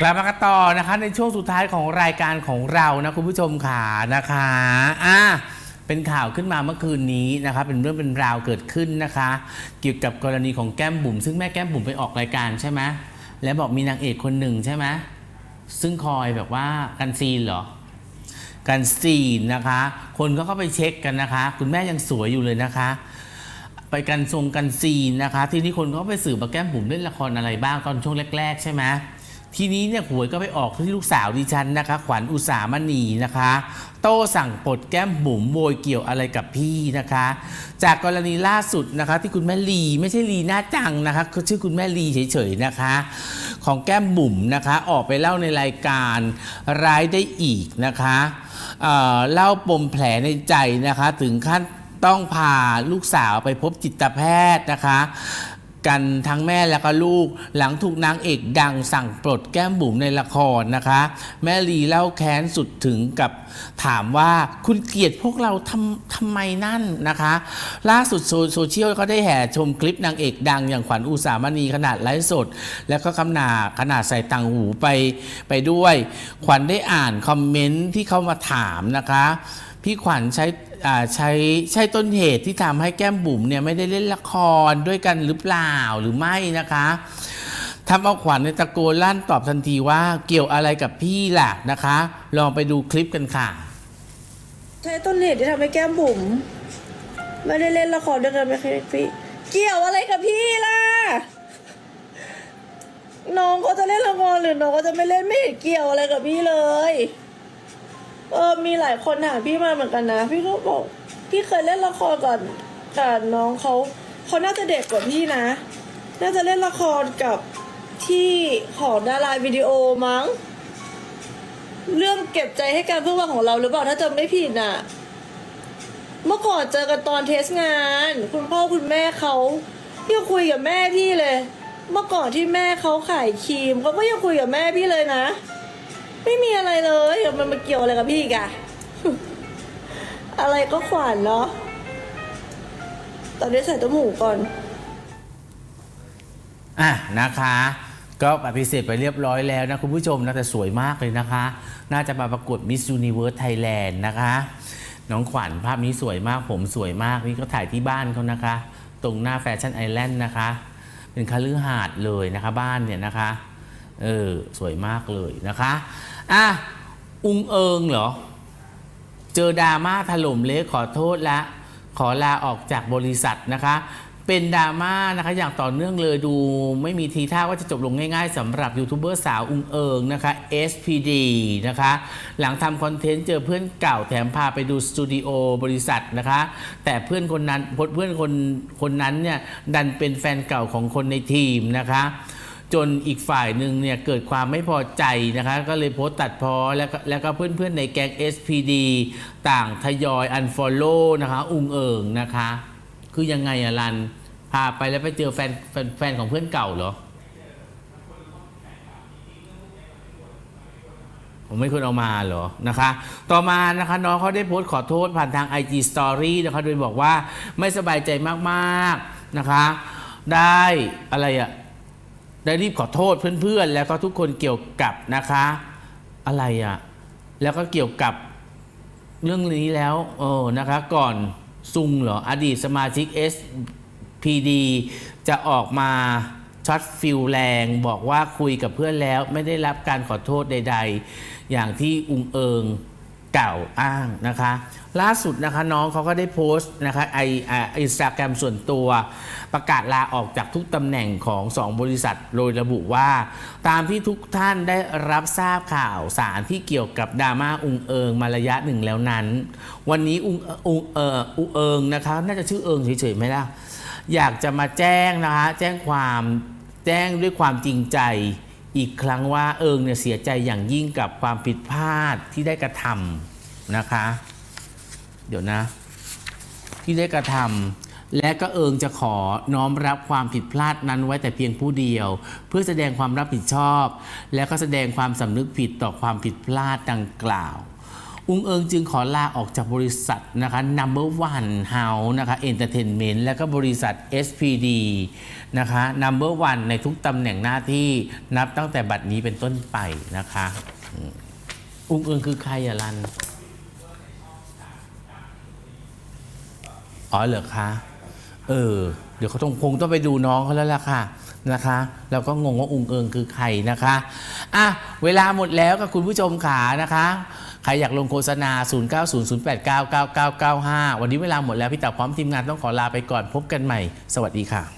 กลับมากันต่อนะคะในช่วงสุดท้ายของรายการของเรานะคุณผู้ชมขานะคะอะเป็นข่าวขึ้นมาเมื่อคืนนี้นะคะเป็นเรื่องเป็นราวเกิดขึ้นนะคะ เกี่ยวกับกรณีของแก้มบุ๋มซึ่งแม่แก้มบุ๋มไปออกรายการใช่ไหมแล้วบอกมีนางเอกคนหนึ่งใช่ไหมซึ่งคอยแบบว่ากันซีนเหรอกันซีนนะคะ คนก็เข้าไปเช็คกันนะคะ คุณแม่ยังสวยอยู่เลยนะคะ ไปกันทรงกันซีนนะคะ ที่นี้คนก็ไปสืบว่าแก้มบุ๋มเล่นละครอะไรบ้างตอนช่วงแรก ๆ ใช่ไหม ทีนี้เนี่ยหวยก็ไปออกที่ลูกสาวดิฉันนะคะ ขวัญอุสามณีนะคะ โต้สั่งปลดแก้มบุ๋มโวยเกี่ยวอะไรกับพี่นะคะ จากกรณีล่าสุดนะคะ ที่คุณแม่ลีไม่ใช่ลีหน้าจังนะคะเขาชื่อคุณแม่ลีเฉยๆนะคะ ของแก้มบุ๋มนะคะ ออกไปเล่าในรายการร้ายได้อีกนะคะเเล่าปมแผลในใจนะคะ ถึงขั้นต้องพาลูกสาวไปพบจิตแพทย์นะคะ กันทั้งแม่และก็ลูก หลังถูกนางเอกดังสั่งปลดแก้มบุ๋มในละครนะคะ แม่ลีเล่าแค้นสุดถึงกับถามว่าคุณเกลียดพวกเราทำทำไมนั่นนะคะ ล่าสุดโซเชียลก็ได้แห่ชมคลิปนางเอกดังอย่างขวัญอุสามณีขนาดไลฟ์สด แล้วก็คำนาขนาดใส่ตังหูไปไปด้วย ขวัญได้อ่านคอมเมนต์ที่เขามาถามนะคะ พี่ขวัญใช้ อ่าใช้ใช่ต้นเหตุที่ทำให้แก้มบุ๋มเนี่ยไม่ได้เล่นละครด้วยกันหรือเปล่าหรือไม่นะคะทำเอาขวัญในตะโกนลั่นตอบทันทีว่าเกี่ยวอะไรกับพี่ล่ะนะคะ ลองไปดูคลิปกันค่ะ ใช่ต้นเหตุที่ทำให้แก้มบุ๋มไม่ได้เล่นละครด้วยกันไม่เคยพี่ เกี่ยวอะไรกับพี่ล่ะ น้องก็จะเล่นละครหรือน้องก็จะไม่เล่นไม่เห็นเกี่ยวอะไรกับพี่เลย เออมีหลายคนถามพี่มาเหมือนกันนะ พี่ก็บอก พี่เคยเล่นละครก่อนกับน้องเขาเขาน่าจะเด็กกว่าพี่นะ น่าจะเล่นละครกับที่ของดาราวิดีโอมั้ง เรื่องเก็บใจให้การเพื่อว่าของเราหรือเปล่าถ้าจำไม่ผิดน่ะ เมื่อก่อนเจอกันตอนเทสงาน คุณพ่อคุณแม่เขายังคุยกับแม่พี่เลย เมื่อก่อนที่แม่เขาขายครีมเขาก็ยังคุยกับแม่พี่เลยนะ ไม่มีอะไรเลยมันมาเกี่ยวอะไรกับพี่กะอะไรก็ขวานเนาะตอนนี้ใส่ต้มหูก่อน อะนะคะ ก็ปฏิเสธไปเรียบร้อยแล้วนะคุณผู้ชมนะแต่สวยมากเลยนะคะ น่าจะมาประกวด Miss Universe Thailand นะคะ น้องขวัญภาพนี้สวยมากผมสวยมากนี่ก็ถ่ายที่บ้านเขานะคะ ตรงหน้าแฟชั่นไอแลนด์นะคะ เป็นคฤหาสน์เลยนะคะบ้านเนี่ยนะคะ เออ สวยมากเลยนะคะอะอุงเอิงเหรอ เจอดราม่าถล่มเละขอโทษและ ขอลาออกจากบริษัทนะคะ เป็นดราม่านะคะ อย่างต่อเนื่องเลยดูไม่มีทีท่าว่าจะจบลงง่ายๆสำหรับยูทูบเบอร์สาวอุงเอิงนะคะ SPD นะคะ หลังทำคอนเทนต์เจอเพื่อนเก่าแถมพาไปดูสตูดิโอบริษัทนะคะ แต่เพื่อนคนนั้นเพื่อนคนคนนั้นเนี่ยดันเป็นแฟนเก่าของคนในทีมนะคะ จนอีกฝ่ายหนึ่งเนี่ยเกิดความไม่พอใจนะคะ ก็เลยโพสต์ตัดพ้อแล้วก็แล้วก็เพื่อนๆในแก๊ง SPD ต่างทยอย unfollow นะคะ อุงเอิงนะคะ คือยังไงอะรัน พาไปแล้วไปเจอแฟนแฟนแฟนของเพื่อนเก่าเหรอผมไม่ควรเอามาเหรอ นะคะ ต่อมานะคะน้องเขาได้โพสต์ขอโทษผ่านทาง IG Story นะคะโดยบอกว่าไม่สบายใจมาก ๆ นะคะ ได้อะไรอะ ได้รีบขอโทษเพื่อนๆ แล้วก็ทุกคนเกี่ยวกับนะคะ อะไรอะแล้วก็เกี่ยวกับเรื่องนี้แล้วเออนะคะก่อนซุงเหรอ อดีตสมาชิก SPD จะออกมาช็อตฟิลแรงบอกว่าคุยกับเพื่อนแล้วไม่ได้รับการขอโทษใด ๆ อย่างที่อุงเอิง กล่าวอ้างนะคะ ล่าสุดนะคะน้องเขาก็ได้โพสต์นะคะไออินสตาแกรมส่วนตัว ประกาศลาออกจากทุกตำแหน่งของ 2 บริษัทโดยระบุว่า ตามที่ทุกท่านได้รับทราบข่าวสารที่เกี่ยวกับดราม่าอุงเอิงมาระยะหนึ่งแล้วนั้น วันนี้อุงอุงเอออุงเอิงนะคะน่าจะชื่อเอิงเฉยๆไหมล่ะอยากจะมาแจ้งนะคะแจ้งความแจ้งด้วยความจริงใจอีกครั้งว่าเอิงเนี่ยเสียใจอย่างยิ่งกับความผิดพลาดที่ได้กระทำ นะคะ เดี๋ยวนะ ที่ได้กระทำและก็เอิงจะขอน้อมรับความผิดพลาดนั้นไว้แต่เพียงผู้เดียว เพื่อแสดงความรับผิดชอบ และก็แสดงความสำนึกผิดต่อความผิดพลาดดังกล่าวอุงเอิงจึงขอลาออกจากบริษัทนะคะ Number One House นะคะ Entertainment และก็บริษัท SPD นะคะ Number One ในทุกตำแหน่งหน้าที่นับตั้งแต่บัดนี้เป็นต้นไปนะคะอืมอุงเอิงคือใครอะรัน อ๋อเหรอคะเออ เดี๋ยวเขาต้องคงต้องไปดูน้องเขาแล้วล่ะค่ะนะคะ เราก็งงว่าอุงเอิงคือใครนะคะอะเวลาหมดแล้วกับคุณผู้ชมขานะคะ ใครอยากลงโฆษณา 0900899995 วันนี้เวลาหมดแล้วพี่ต่อพร้อมทีมงานต้องขอลาไปก่อนพบกันใหม่ สวัสดีค่ะ